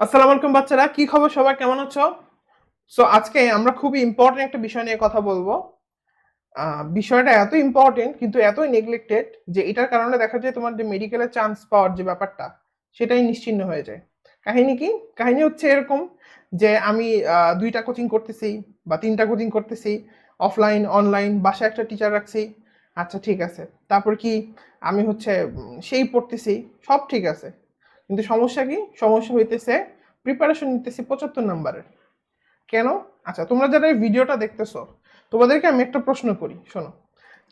আসসালামু আলাইকুম বাচ্চারা, কি খবর সবাই? কেমন আছো? সো আজকে আমরা খুবই ইম্পর্টেন্ট একটা বিষয় নিয়ে কথা বলব। বিষয়টা এত ইম্পর্টেন্ট কিন্তু এতই নেগলেক্টেড যে এটার কারণে দেখা যায় তোমার যে মেডিকেলের চান্স পাওয়ার যে ব্যাপারটা, সেটাই নিশ্চিন্ন হয়ে যায়। কাহিনী কি? কাহিনী হচ্ছে এরকম যে আমি দুইটা কোচিং করতেছি বা তিনটা কোচিং করতেছি অফলাইন অনলাইন বাসায় একটা টিচার রাখছি। আচ্ছা ঠিক আছে। তারপর কি? আমি হচ্ছে সেই পড়তেছি, সব ঠিক আছে। কিন্তু সমস্যা কি? সমস্যা হইতেছে প্রিপারেশন নিতেছি পঁচাত্তর নাম্বারের। কেন? আচ্ছা তোমরা যারা এই ভিডিওটা দেখতেছো, তোমাদেরকে আমি একটা প্রশ্ন করি, শোনো।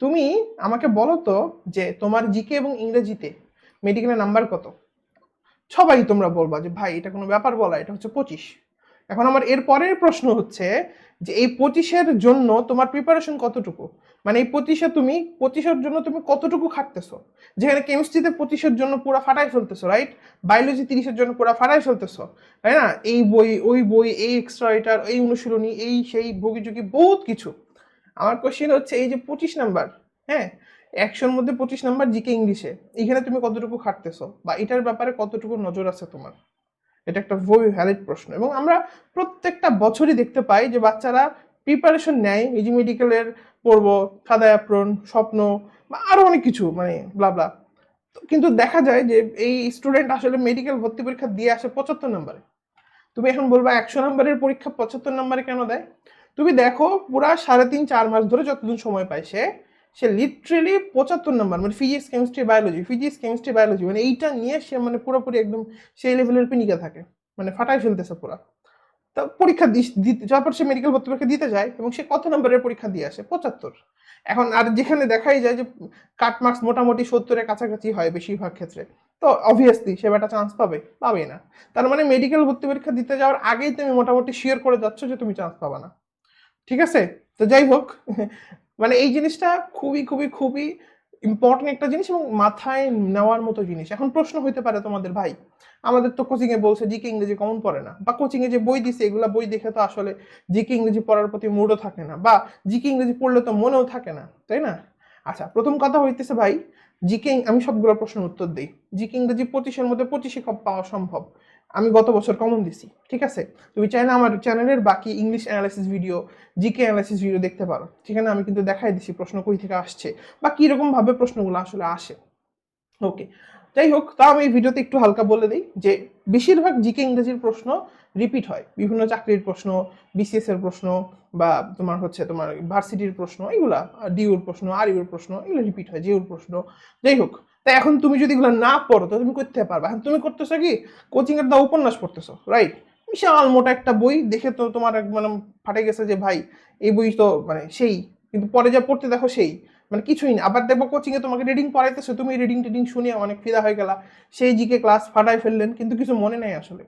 তুমি আমাকে বলো তো যে তোমার জিকে এবং ইংরেজিতে মেডিকেলের নাম্বার কত? সবাই তোমরা বলবা যে, ভাই, এটা কোনো ব্যাপার বলা, এটা হচ্ছে পঁচিশ। এখন আমার এর পরের প্রশ্ন হচ্ছে যে এই পঁচিশের জন্য তোমার প্রিপারেশন কতটুকু? মানে এই পঁচিশে তুমি, পঁচিশের জন্য তুমি কতটুকু খাটতেছো? যেখানে কেমিস্ট্রিতে পঁচিশের জন্য পুরো ফাটাই ফেলতেছো রাইট বায়োলজি তিরিশের জন্য পুরো ফাটাই ফেলতেছো, তাই না? এই বই, ওই বই, এই এক্সট্রা এটার এই অনুশীলনী, এই সেই ভোগীযোগী বহুত কিছু। আমার কোশ্চেন হচ্ছে এই যে পঁচিশ নাম্বার হ্যাঁ? একশোর মধ্যে পঁচিশ নাম্বার জিকে ইংলিশে, এখানে তুমি কতটুকু খাটতেছো? বা এটার ব্যাপারে কতটুকু নজর আছে তোমার? এটা একটা ভেরি ভ্যালিড প্রশ্ন। এবং আমরা প্রত্যেকটা বছরই দেখতে পাই যে বাচ্চারা প্রিপারেশন নেয় যে মেডিকেলের পড়ব সাদা অ্যাপ্রন স্বপ্ন বা আরও অনেক কিছু মানে ব্লাবলা কিন্তু দেখা যায় যে এই স্টুডেন্ট আসলে মেডিকেল ভর্তি পরীক্ষা দিয়ে আসে পঁচাত্তর নম্বরে। তুমি এখন বলবা একশো নম্বরের পরীক্ষা পঁচাত্তর নম্বরে কেন দেয়? তুমি দেখো পুরা সাড়ে তিন, চার মাস ধরে যতদিন সময় পায় সে সে লিটারেলি পঁচাত্তর নম্বর মানে physics chemistry biology physics chemistry biology মানে এইটা নিয়ে সে মানে পুরোপুরি একদম সেই লেভেলের পিনিকে থাকে মানে ফাটাই ফেলতেছে পুরা। তা পরীক্ষা দিতে, তারপর সে মেডিকেল ভর্তি পরীক্ষা দিতে যায় এবং সে কত নম্বরের পরীক্ষা দিয়ে আসে? পঁচাত্তর। এখন আর যেখানে দেখাই যায় যে কাট মার্কস মোটামুটি সত্তরের কাছাকাছি হয় বেশিরভাগ ক্ষেত্রে। তো অবভিয়াসলি সে বেটা চান্স পাবে পাবে না। তার মানে মেডিকেল ভর্তি পরীক্ষা দিতে যাওয়ার আগেই তুমি মোটামুটি শিওর করে যাচ্ছ যে তুমি চান্স পাবা না। ঠিক আছে? তো যাই হোক মানে এই জিনিসটা খুবই খুবই খুবই ইম্পর্টেন্ট একটা জিনিস এবং মাথায় নেওয়ার মতো জিনিস। এখন প্রশ্ন হইতে পারে তোমাদের, ভাই, আমাদের তো কোচিং এ বলছে জিকে ইংরেজি কমন পড়ে না বা কোচিং এ যে বই দিছে, এগুলা বই দেখে তো আসলে জিকে ইংরেজি পড়ার প্রতি মুডও থাকে না বা জিকে ইংরেজি পড়লে তো মনেও থাকে না, তাই না? আচ্ছা প্রথম কথা হইতেছে, ভাই, জিকে আমি সবগুলো প্রশ্নের উত্তর দিই। জিকে ইংরেজি পঁচিশের মধ্যে পঁচিশে পাওয়া সম্ভব? আমি গত বছর কমন দিছি, ঠিক আছে? তুমি চাইলে আমার চ্যানেলের বাকি English analysis video GK analysis video দেখতে পারো। সেখানে আমি কিন্তু দেখাই দিছি প্রশ্ন কই থেকে আসছে বা কীরকম ভাবে প্রশ্নগুলো আসলে আসে। ওকে যাই হোক, তা আমি এই ভিডিওতে একটু হালকা বলে দিই যে বেশিরভাগ জিকে ইংরেজির প্রশ্ন রিপিট হয়। বিভিন্ন চাকরির প্রশ্ন বিসিএস এর প্রশ্ন বা তোমার হচ্ছে তোমার ভার্সিটির প্রশ্ন, এগুলা ডিউর প্রশ্ন আর ইউর প্রশ্ন, এগুলো রিপিট হয় জিউর প্রশ্ন। যাই হোক তা এখন তুমি যদি এগুলো না পড়ো, তো তুমি করতে পারবে। এখন তুমি করতেছো কি? কোচিং এর দা উপন্যাস পড়তেছো রাইট বিশাল মোটা একটা বই, দেখে তো তোমার মানে ফাটে গেছে যে, ভাই, এই বই তো মানে সেই, কিন্তু পরে যা পড়তে দেখো সেই। মানে কিছুই না। আবার দেখব কোচিং এ তোমাকে রিডিং পড়াইতেছে, তুমি রিডিং টিডিং শুনে অনেক ফিদা হয়ে গেলা। সেই জিকে ক্লাস ফাটাই ফেললেন, কিন্তু কিছু মনে নেই আসলে।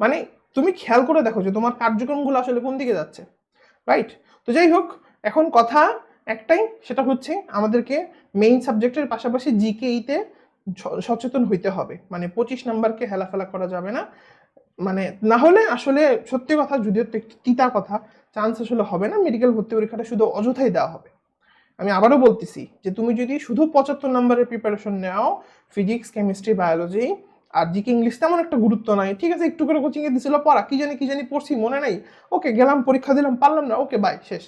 মানে তুমি খেয়াল করে দেখো যে তোমার কার্যক্রমগুলো আসলে কোন দিকে যাচ্ছে রাইট তো যাই হোক, এখন কথা একটাই, সেটা হচ্ছে আমাদেরকে মেইন সাবজেক্টের পাশাপাশি জিকেইতে সচেতন হইতে হবে। মানে পঁচিশ নাম্বারকে হেলাফেলা করা যাবে না। মানে না হলে আসলে সত্যি কথা, যদিও একটু তিতা কথা চান্স আসলে হবে না। মেডিকেল ভর্তি পরীক্ষাটা শুধু অযথাই দেওয়া হবে। আমি আবারও বলতেছি যে তুমি যদি শুধু পঁচাত্তর নম্বরের প্রিপারেশন নাও ফিজিক্স কেমিস্ট্রি বায়োলজি আর জিকে ইংলিশ তেমন একটা গুরুত্ব নাই। ঠিক আছে, একটু করে কোচিংয়ে দিছিল, পড়া, কি জানি কি জানি পড়ছি, মনে নাই। ওকে, গেলাম, পরীক্ষা দিলাম, পারলাম না, ওকে বাই শেষ।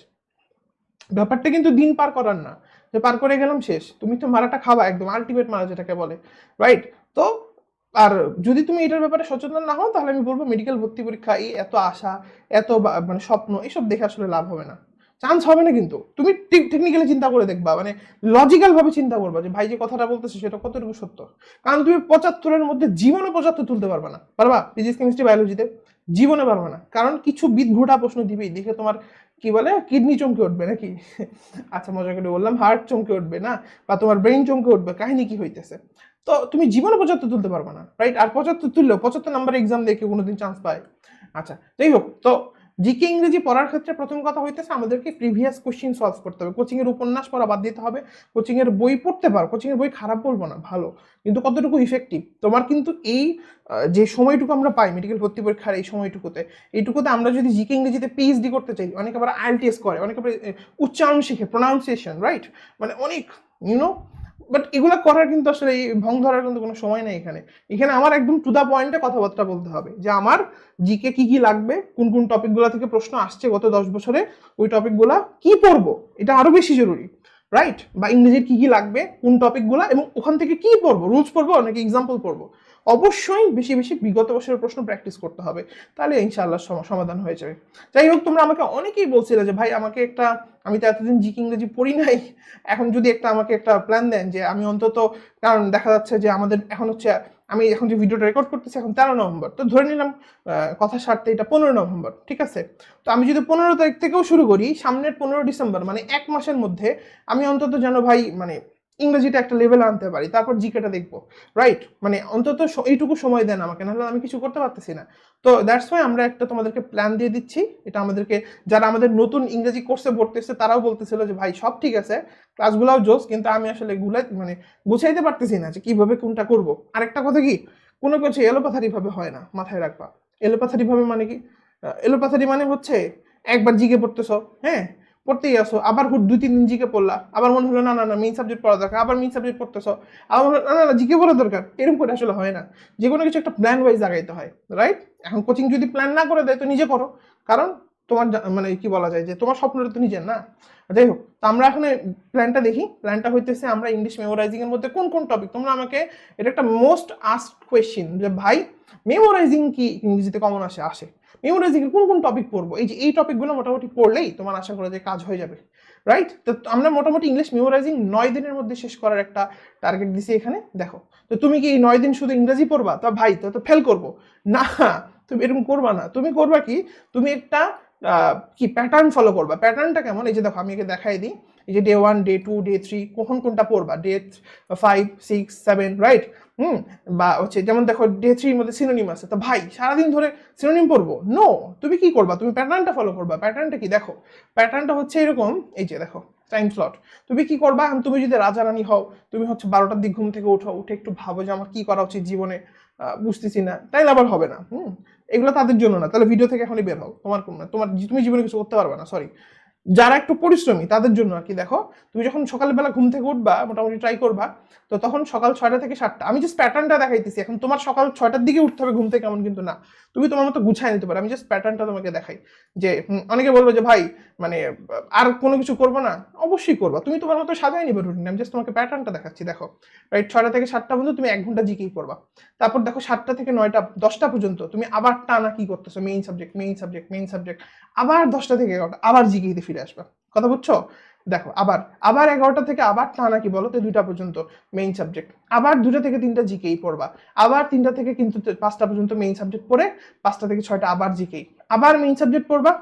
ব্যাপারটা কিন্তু দিন পার করার না। যে পার করে গেলাম, শেষ। তুমি তো মারাটা খাবা একদম আলটিমেট মারা যেটাকে বলে। রাইট তো আর যদি তুমি এটার ব্যাপারে সচেতন না হও, তাহলে আমি বলব মেডিকেল ভর্তি পরীক্ষা, এই এত আশা, এত মানে স্বপ্ন, এসব দেখে আসলে লাভ হবে না। চান্স হবে না কিন্তু। তুমি টেকনিক্যালি চিন্তা করে দেখবা। মানে লজিক্যাল ভাবে চিন্তা করবা যে ভাই যে কথাটা বলতেছে সেটা কতটুকু সত্য। কারণ তুমি পঁচাত্তরের মধ্যে জীবনে পঁচাত্তর তুলতে পারবে না। পারবা? ফিজিক্স কেমিস্ট্রি বায়োলজিতে জীবনে পারবে না। কারণ কিছু বিদঘুটা প্রশ্ন দিবেই। দেখে তোমার কি বলে? কিডনি চমকে উঠবে নাকি? আচ্ছা মজা করে বললাম, হার্ট চমকে উঠবে না? বা তোমার ব্রেইন চমকে উঠবে? কাহিনী কি হইতেছে? তো তুমি জীবনে পঁচাত্তর তুলতে পারবে না রাইট আর পঁচাত্তর তুললেও পঁচাত্তর নাম্বার এক্সাম দেখে কোনোদিন চান্স পায়। আচ্ছা যাই হোক, তো জিকে ইংরেজি পড়ার ক্ষেত্রে প্রথম কথা হইতেছে আমাদেরকে প্রিভিয়াস কোশ্চিন সলভ করতে হবে। কোচিং এর উপন্যাস পড়া বাদ দিতে হবে। কোচিং এর বই পড়তে পারো। কোচিং এর বই খারাপ বলব না, ভালো। কিন্তু কতটুকু ইফেক্টিভ তোমার কিন্তু এই যে সময়টুকু আমরা পাই মেডিকেল ভর্তি পরীক্ষার এই সময়টুকুতে, এইটুকুতে আমরা যদি জিকে ইংরেজিতে পিএইচডি করতে চাই, অনেকে আবার আইএলটিএস করে, অনেকে আবার উচ্চারণ শিখে প্রোনাউন্সিয়েশন রাইট মানে অনেক ইউনো বাট এগুলো করার কিন্তু আসলে এই ভং ধরার কিন্তু কোনো সময় নেই এখানে। এখানে আমার একদম টু দা পয়েন্টে কথাবার্তা বলতে হবে যে আমার জিকে কি কি লাগবে, কোন কোন টপিকগুলো থেকে প্রশ্ন আসছে গত দশ বছরে, ওই টপিকগুলা কি পড়ব, এটা আরও বেশি জরুরি। রাইট বা ইংরেজির কী কী লাগবে? কোন টপিকগুলো এবং ওখান থেকে কী পড়ব? রুলস পড়ব? নাকি এক্সাম্পল পড়ব? অবশ্যই বেশি বেশি বিগত বছরের প্রশ্ন প্র্যাকটিস করতে হবে। তাহলে ইনশাল্লাহ সম- সমাধান হয়ে যাবে। যাই হোক, তোমরা আমাকে অনেকেই বলছিলে যে, ভাই, আমাকে একটা আমি তো এতদিন জিকে ইংরেজি পড়ি নাই। এখন যদি একটা আমাকে একটা প্ল্যান দেন যে, আমি অন্তত কারণ দেখা যাচ্ছে যে আমাদের এখন হচ্ছে আমি এখন যে ভিডিওটা রেকর্ড করতেছি এখন তেরো নভেম্বর। তো ধরে নিলাম কথা সারতে এটা পনেরো নভেম্বর, ঠিক আছে? তো আমি যদি পনেরো তারিখ থেকেও শুরু করি, সামনের পনেরো ডিসেম্বর মানে এক মাসের মধ্যে, আমি অন্তত যেন ভাই মানে ইংরেজিটা একটা লেভেল আনতে পারি, তারপর জিকেটা দেখব। রাইট মানে অন্তত এইটুকু সময় দেন আমাকে, নাহলে আমি কিছু করতে পারতেছি না। তো দ্যাটস ওয়াই আমরা একটা তোমাদেরকে প্ল্যান দিয়ে দিচ্ছি। এটা আমাদেরকে, যারা আমাদের নতুন ইংরেজি কোর্সে ভর্তি হচ্ছে তারাও বলতেছিল যে, ভাই, সব ঠিক আছে ক্লাসগুলোও জোস, কিন্তু আমি আসলে গুলাই মানে গুছাইতে পারতেছি না যে, কীভাবে কোনটা করব। আরেকটা কথা কি? কোনো কিছু এলোপাথারি ভাবে হয় না, মাথায় রাখবা। এলোপাথারি ভাবে মানে কি? এলোপাথারি মানে হচ্ছে, একবার জিকে পড়তেছো হ্যাঁ? পড়তেই আসো আবার হুট দুই তিন দিন জিকে পড়লা আবার মনে হলো না না না মেইন সাবজেক্ট পড়া দরকার আবার মেইন সাবজেক্ট পড়তেছ আবার মনে হলো, না না জিকে পড়া দরকার এরকম করে আসলে হয় না। যে কোনো কিছু একটা প্ল্যান ওয়াইজ আগাইতে হয় রাইট এখন কোচিং যদি প্ল্যান না করে দেয় তো নিজে করো কারণ তোমার মানে কি বলা যায় যে তোমার স্বপ্নটা তো নিজের না? যাই হোক, তো আমরা এখন প্ল্যানটা দেখি। প্ল্যানটা হইতেছে আমরা ইংলিশ মেমোরাইজিং এর মধ্যে কোন কোন টপিক তোমরা আমাকে এটা একটা মোস্ট আস্ক কোয়েশ্চেন যে, ভাই মেমোরাইজিং কি ইংরেজিতে কমন আসে? আসে। মেমোরাইজিং এর কোন কোন টপিক পড়ব? এই যে এই টপিকগুলো মোটামুটি পড়লেই তোমার আশা করা যে কাজ হয়ে যাবে। রাইট তো আমরা মোটামুটি ইংলিশ মেমোরাইজিং নয় দিনের মধ্যে শেষ করার একটা টার্গেট দিছি এখানে। দেখো, তো তুমি কি এই নয় দিন শুধু ইংরেজি পড়বা? তা ভাই, তো ফেল করব। না, তুমি এরকম করবা না। তুমি করবা কি? তুমি একটা কি প্যাটার্ন ফলো করবা? প্যাটার্নটা কেমন? এই যে দেখো, আমি একে দেখাই দিই। এই যে day one day two day three কখন কোনটা পড়বা? Day five six seven right hmm? বা হচ্ছে, যেমন দেখো ডে থ্রির মধ্যে সিনোনিম আছে। তো ভাই, সারাদিন ধরে সিনোনিম পড়ব? নো তুমি কি করবা? তুমি প্যাটার্নটা ফলো করবা। প্যাটার্নটা কি? দেখো প্যাটার্নটা হচ্ছে এরকম। এই যে দেখো টাইম স্লট তুমি কি করবা? এখন তুমি যদি রাজা রানী হও, তুমি হচ্ছে বারোটার দিক ঘুম থেকে উঠো উঠে একটু ভাবো যে আমার কি করা উচিত জীবনে। বুঝতেছি না। তাইলে আবার হবে না। হুম? এগুলো তাদের জন্য না। তাহলে ভিডিও থেকে এখনই বের হও। তোমার কোন তোমার তুমি জীবনে কিছু করতে পারবে না সরি যারা একটু পরিশ্রমী, তাদের জন্য আর কি। দেখো, তুমি যখন সকালবেলা ঘুম থেকে উঠবা, মোটামুটি ট্রাই করবা, তো তখন সকাল ছয়টা থেকে সাতটা, আমি জাস্ট প্যাটার্নটা দেখাইতেছি। এখন তোমার সকাল ছয়টার দিকে উঠতে হবে ঘুম থেকে এমন কিন্তু না। তুমি তোমার মতো গুছাই নিতে পারো। আমি জাস্ট প্যাটার্নটা তোমাকে দেখাই যে অনেকে বলব যে, ভাই মানে আর কোনো কিছু করব না? অবশ্যই করবা। তুমি তোমার মতো সাজাই নিবে রুটিন আমি জাস্ট তোমাকে প্যাটার্নটা দেখাচ্ছি। দেখো রাইট ছয়টা থেকে সাতটা পর্যন্ত তুমি এক ঘণ্টা জিকেই করবা তারপর দেখো, সাতটা থেকে নয়টা, দশটা পর্যন্ত তুমি আবার টানা কি করতেছো? Main subject main subject main subject আবার দশটা থেকে এগারোটা আবার জিকেইতে ফিরে আসবা। কথা বুঝছ? দেখো, আবার আবার এগারোটা থেকে আবার টানা কি বলো? তো দুইটা পর্যন্ত মেইন সাবজেক্ট আবার দুটা থেকে তিনটা জিকেই পড়বা। আবার তিনটা থেকে কিন্তু পাঁচটা পর্যন্ত মেইন সাবজেক্ট পড়ে পাঁচটা থেকে ছয়টা আবার জিকেই। আবার মেইন সাবজেক্ট পড়বা,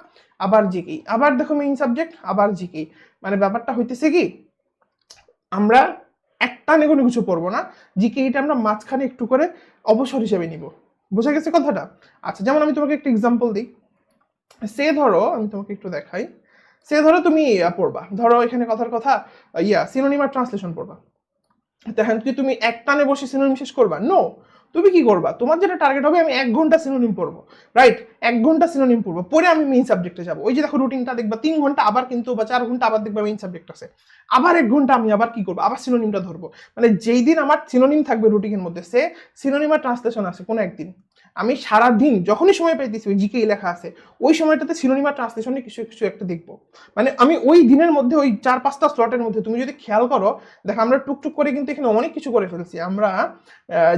আবার জিকেই। আবার দেখো মেইন সাবজেক্ট আবার জিকেই। মানে ব্যাপারটা হইতেছে কি, আমরা একটা কোনো কিছু পড়ব না। জিকেইটা আমরা মাঝখানে একটু করে অবসর হিসেবে নিব। বোঝা গেছে কথাটা? আচ্ছা যেমন আমি তোমাকে একটা এক্সাম্পল দিই। সে ধরো, আমি তোমাকে একটু দেখাই। সে ধরো তুমি পড়বা। ধরো এখানে কথার কথা ইয়া সিনোনিম আর ট্রান্সলেশন পড়বা। তখন কি তুমি এক টানে বসে সিনোনিম শেষ করবা নো তুমি কি করবা? তোমার যেটা টার্গেট হবে, আমি এক ঘণ্টা সিনোনিম পড়ব। রাইট এক ঘণ্টা সিনোনিম পড়ব। পরে আমি মেইন সাবজেক্টে যাব। ওই যে দেখো রুটিনটা দেখবা, তিন ঘণ্টা আবার কিন্তু, বা চার ঘণ্টা আবার দেখবা মেইন সাবজেক্ট আছে। আবার এক ঘণ্টা আমি আবার কি করব? আবার সিনোনিমটা ধরবো। মানে যেই দিন আমার সিনোনিম থাকবে রুটিনের মধ্যে, সে সিনোনিম আর ট্রান্সলেশন আছে কোনো একদিন। আমি সারাদিন যখনই সময় পাইতেছি, ওই জিকে লেখা আছে। ওই সময়টাতে সিনোনিমা ট্রান্সলেশনে কিছু কিছু একটা দেখব। মানে আমি ওই দিনের মধ্যে, ওই চার, পাঁচটা স্লটের মধ্যে, তুমি যদি খেয়াল করো, দেখো আমরা টুকটুক করে কিন্তু এখানে অনেক কিছু করে ফেলছি। আমরা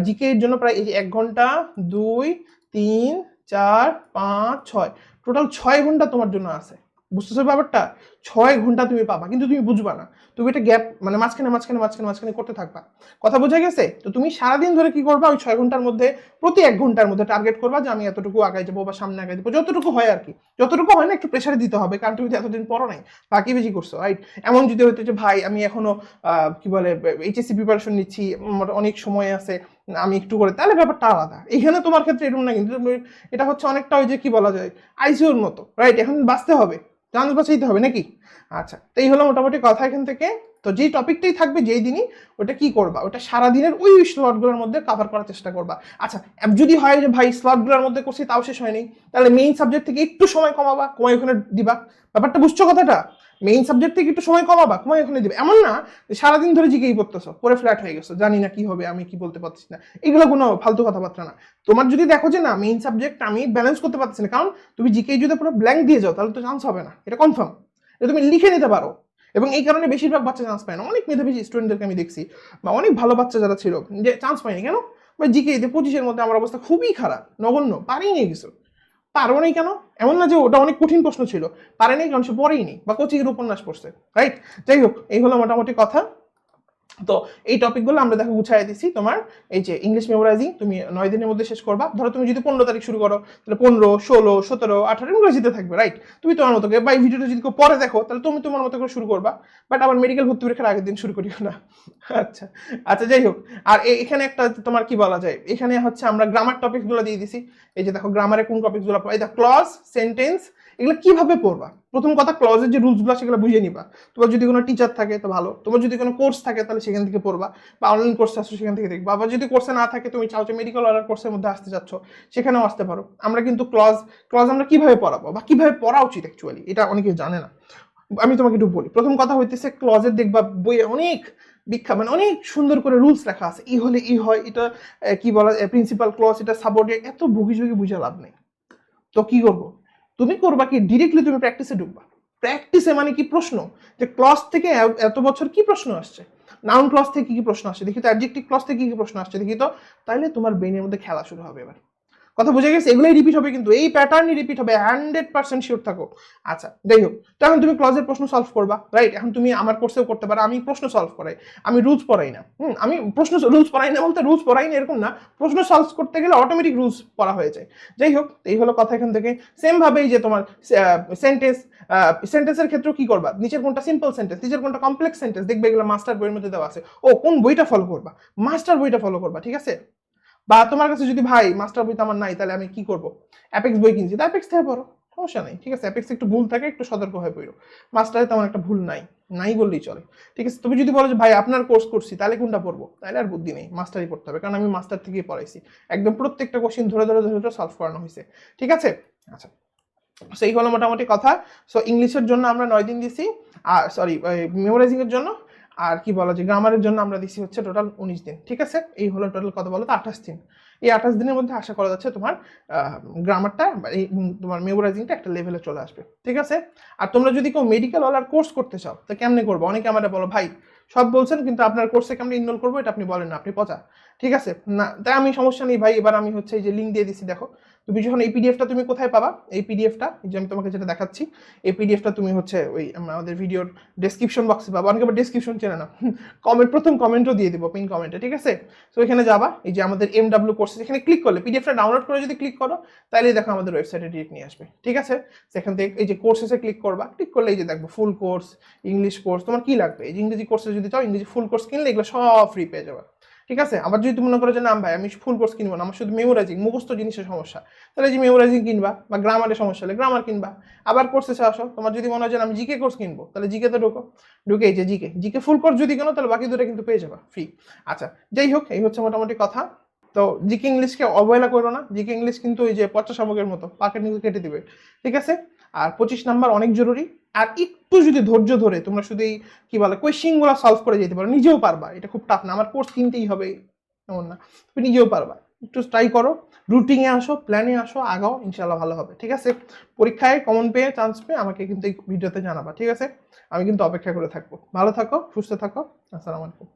জিকে এর জন্য প্রায় এই এক ঘণ্টা, দুই, তিন, চার, পাঁচ, ছয়, টোটাল ছয় ঘণ্টা তোমার জন্য আছে। বুঝতেছো ব্যাপারটা? ছয় ঘণ্টা তুমি পাবা, কিন্তু তুমি বুঝবা না। তুমি এটা গ্যাপ মানে মাঝখানে মাঝখানে মাঝখানে মাঝখানে করতে থাকবা। কথা বোঝা গেছে? তো তুমি সারাদিন ধরে কি করবা? ওই ছয় ঘণ্টার মধ্যে, প্রতি এক ঘণ্টার মধ্যে টার্গেট করবা যে আমি এতটুকু আগাই যাব বা সামনে আগাই যাব। যতটুকু হয় আর কি। যতটুকু হয় না, একটু প্রেশারে দিতে হবে, কারণ তুমি এতদিন পড়ো নাই ফাঁকি বেশি করছ রাইট এমন যদি হইতো যে, ভাই, আমি এখনও কি বলে এইচএসসি প্রিপারেশন নিচ্ছি অনেক সময় আছে, আমি একটু করে তাহলে ব্যাপারটা আলাদা। এখানে তোমার ক্ষেত্রে এরকম না, কিন্তু এটা হচ্ছে অনেকটা ওই যে, কি বলা যায়, আইসিউর মতো রাইট এখন বাঁচতে হবে। চান্স বাঁচাইতে হবে নাকি? আচ্ছা তো এই হলো মোটামুটি কথা এখান থেকে। তো যেই টপিকটাই থাকবে, যেই দিনই, ওটা কি করবা? ওটা সারাদিনের ওই স্লটগুলোর মধ্যে কভার করার চেষ্টা করবা। আচ্ছা যদি হয় যে ভাই স্লটগুলোর মধ্যে করছি, তাও শেষ হয়নি, তাহলে মেইন সাবজেক্ট থেকে একটু সময় কমাবা কমাই ওখানে দিবা। ব্যাপারটা বুঝছ কথাটা? মেইন সাবজেক্ট থেকে একটু সময় কমাবা, কমাই ওখানে দেবে। এমন না সারাদিন ধরে জিকেই পড়তেছো পরে ফ্ল্যাট হয়ে গেছো, জানি না কি হবে, আমি কি বলতে পারছি না। এগুলো কোনো ফালতু কথাবার্তা না। তোমার যদি দেখো যে না মেইন সাবজেক্ট আমি ব্যালেন্স করতে পারছি না, কারণ তুমি জিকে যদি পুরো ব্ল্যাঙ্ক দিয়ে যাও, তাহলে তো চান্স হবে না। এটা কনফার্ম এটা তুমি লিখে নিতে পারো। এবং এই কারণে বেশিরভাগ বাচ্চা চান্স পায় না। অনেক মেধাবী স্টুডেন্টদেরকে আমি দেখছি, বা অনেক ভালো বাচ্চা যারা ছিল, যে চান্স পায়নি। কেন? বা জিকে পঁচিশের মধ্যে আমার অবস্থা খুবই খারাপ, নগণ্য নিয়ে কিছু। পারব নাই কেন? এমন না যে ওটা অনেক কঠিন প্রশ্ন ছিল। পারে নাই, কারণ সে পড়েই নি বা কোচিংয়ের উপন্যাস পড়ছে রাইট যাই হোক, এই হলো মোটামুটি কথা। তো এই টপিকগুলো আমরা দেখো গুছাই দিছি। তোমার এই যে ইংলিশ মেমোরাইজিং তুমি নয় দিনের মধ্যে শেষ করবা। ধরো তুমি যদি পনেরো তারিখ শুরু করো, তাহলে পনেরো, ষোলো, সতেরো, আঠারো ইংরেজিতে থাকবে রাইট তুমি তোমার মতো করে, বা এই ভিডিওটা যদি পরে দেখো, তাহলে তুমি তোমার মতো করে শুরু করবা। বাট আবার মেডিকেল ভর্তি পরীক্ষার আগের দিন শুরু করিও না। আচ্ছা আচ্ছা যাই হোক। আর এখানে একটা তোমার কি বলা যায়? এখানে হচ্ছে আমরা গ্রামার টপিকগুলো দিয়ে দিছি। এই যে দেখো গ্রামারে কোন টপিকগুলো এই দেখো ক্লজ সেন্টেন্স এগুলো কীভাবে পড়বা? প্রথম কথা ক্লজের যে রুলস রুলসগুলো সেগুলো বুঝে নিবা। তোমার যদি কোনো টিচার থাকে তো ভালো। তোমার যদি কোনো কোর্স থাকে তাহলে সেখান থেকে পড়বা। বা অনলাইন কোর্স আসছো সেখান থেকে দেখবা। আবার যদি কোর্সে না থাকে তুমি চাও যে মেডিকেল অর্ডার কোর্সের মধ্যে আসতে চাচ্ছ, সেখানেও আসতে পারো। আমরা কিন্তু ক্লজ ক্লজ আমরা কীভাবে পড়াবো? বা কীভাবে পড়া উচিত অ্যাকচুয়ালি এটা অনেকে জানে না। আমি তোমাকে একটু বলি। প্রথম কথা হইতেছে ক্লজের দেখবা বইয়ে অনেক বিখ্যাত মানে অনেক সুন্দর করে রুলস লেখা আছে। ই হলে ই হয়, এটা কি বলা প্রিন্সিপাল ক্লজ এটা সাবঅর্ডিনেট এত ভুগি ঝুঁকি বুঝে লাভ নেই। তো কি করব? তুমি করবা কি? ডিরেক্টলি তুমি প্র্যাকটিসে ঢুকবা। প্র্যাকটিসে মানে কি প্রশ্ন? যে ক্লস থেকে এত বছর কি প্রশ্ন আসছে? নাউন ক্লস থেকে কি প্রশ্ন আসছে? দেখি তো অ্যাডজেক্টিভ ক্লস থেকে কি কি প্রশ্ন আসছে? দেখি তো। তাইলে তোমার ব্রেনের মধ্যে খেলা শুরু হবে এবার। কথা বুঝে গেছে? এগুলোই রিপিট হবে কিন্তু। এই প্যাটার্নই রিপিট হবে। হান্ড্রেড পার্সেন্ট শিওর থাকো। আচ্ছা যাই হোক। তো এখন তুমি ক্লজের প্রশ্ন সলভ করবা রাইট এখন তুমি আমার কোর্সেও করতে পারো। আমি প্রশ্ন সলভ করাই। আমি রুলস পড়াই না। হুম, আমি প্রশ্ন রুলস পড়াই না বলতে রুলস পড়াই না, এরকম না। প্রশ্ন সলভ করতে গেলে অটোমেটিক রুলস পড়া হয়ে যায়। যাই হোক, এই হলো কথা এখান থেকে। সেম ভাবেই যে তোমার সেন্টেন্স সেন্টেন্সের ক্ষেত্রেও কি করবা? নিচের কোনটা সিম্পল সেন্টেন্স নিচের কোনটা কমপ্লেক্স সেন্টেন্স দেখবে এগুলো মাস্টার বইয়ের মধ্যে দেওয়া আছে। ও, কোন বইটা ফলো করবা? মাস্টার বইটা ফলো করবা, ঠিক আছে? বা তোমার কাছে যদি ভাই মাস্টার বই তো আমার নাই, তাহলে আমি কি করব? অ্যাপেক্স বই কিনছি, তো অ্যাপেক্স থেকে পড়ো, সমস্যা নেই, ঠিক আছে? অ্যাপেক্স একটু ভুল থাকে, একটু সতর্ক হয়ে পড়ো। মাস্টারে তেমন একটা ভুল নাই নাই বললেই চলে, ঠিক আছে? তুমি যদি বলো যে, ভাই, আপনার কোর্স করছি, তাহলে কোনটা পড়ব? তাহলে আর বুদ্ধি নেই মাস্টারই পড়তে হবে, কারণ আমি মাস্টার থেকেই পড়াইছি। একদম প্রত্যেকটা কোশ্চিন ধরে ধরে ধরে ধরে সলভ করানো হয়েছে, ঠিক আছে? আচ্ছা সেই হলো মোটামুটি কথা। সো ইংলিশের জন্য আমরা নয় দিন দিছি, আর সরি মেমোরাইজিং এর জন্য আর কি বলা যায় গ্রামারের জন্য আমরা দিছি হচ্ছে টোটাল উনিশ দিন, ঠিক আছে? এই হলো টোটাল কত বলো তো? আঠাশ দিন। এই আঠাশ দিনের মধ্যে আশা করা যাচ্ছে তোমার গ্রামারটা এই তোমার মেমোরাইজিংটা একটা লেভেলে চলে আসবে, ঠিক আছে? আর তোমরা যদি কেউ মেডিকেল ওয়ালার কোর্স করতে চাও, তো কেমনে করব? অনেকে আমাদের বলো, ভাই, সব বলছেন, কিন্তু আপনার কোর্সে কেমনে ইনরোল করব? এটা আপনি বলেন না, আপনি পচা, ঠিক আছে? না, তাই আমি সমস্যা নেই, ভাই, এবার আমি হচ্ছে এই যে লিঙ্ক দিয়ে দিচ্ছি দেখো। তুমি যখন এই পিডিএফটা তুমি কোথায় পাবা? এই পিডিএফটা যে আমি তোমাকে যেটা দেখাচ্ছি, এই পিডিএফটা তুমি হচ্ছে ওই আমাদের ভিডিওর ডেসক্রিপশন বক্সে পাবা। অনেকে আবার ডেসক্রিপশন চেনে না। কমেন্ট প্রথম কমেন্টও দিয়ে দেবো পিন কমেন্টে ঠিক আছে? তো এখানে যাবা, এই যে আমাদের এম ডাব্লিউ কোর্স এখানে ক্লিক করলে পিডিএফটা ডাউনলোড করে যদি ক্লিক করো তাহলে দেখো আমাদের ওয়েবসাইটে ডিরেক্ট নিয়ে আসবে, ঠিক আছে? সেখান থেকে এই যে কোর্সেসে ক্লিক করবা ক্লিক করলে এই যে দেখব ফুল কোর্স ইংলিশ কোর্স তোমার কি লাগবে? এই যে ইংরেজি কোর্সে যদি চাও, ইংরেজি ফুল কোর্স কিনলে এগুলো সব ফ্রি পেয়ে যাবে। ঠিক আছে? আবার যদি তুমি মনে করো যে না ভাই, আমি ফুল কোর্স কিনবো না, আমার শুধু মেমোরাইজিং মুখস্থ জিনিসের সমস্যা। তাহলে যে মেমোরাইজিং কিনবা বা গ্রামারের সমস্যা হলে গ্রামার কিনবা। আবার কোর্সে আসো, তোমার যদি মনে হয় যে আমি জিকে কোর্স কিনবো, তাহলে জিকে তো ঢোকো। ঢুকে এই যে জিকে জিকে ফুল কোর্স যদি কেনো, তাহলে বাকি দুটো কিন্তু পেয়ে যাবা ফ্রি আচ্ছা যাই হোক, এই হচ্ছে মোটামুটি কথা। তো জিকে ইংলিশকে অবহেলা করো না, জিকে ইংলিশ কিন্তু ওই যে পচা শামুকের মতো, পাকের নিচে কেটে দিবে। ঠিক আছে? আর পঁচিশ নাম্বার অনেক জরুরি। আর একটু যদি ধৈর্য ধরে তোমরা শুধু এই, কি বলে কোয়েশ্চিনগুলো সলভ করে যেতে পারো, নিজেও পারবা। এটা খুব টাফ না, আমার কোর্স কিনতেই হবে, এমন না। তুমি নিজেও পারবা। একটু ট্রাই করো রুটিনে আসো প্ল্যানে আসো, আগাও ইনশাল্লাহ ভালো হবে, ঠিক আছে? পরীক্ষায় কমন পেয়ে চান্স পেয়ে আমাকে কিন্তু এই ভিডিওতে জানাবা, ঠিক আছে? আমি কিন্তু অপেক্ষা করে থাকব। ভালো থাকো, সুস্থ থাকো, আসসালামু আলাইকুম।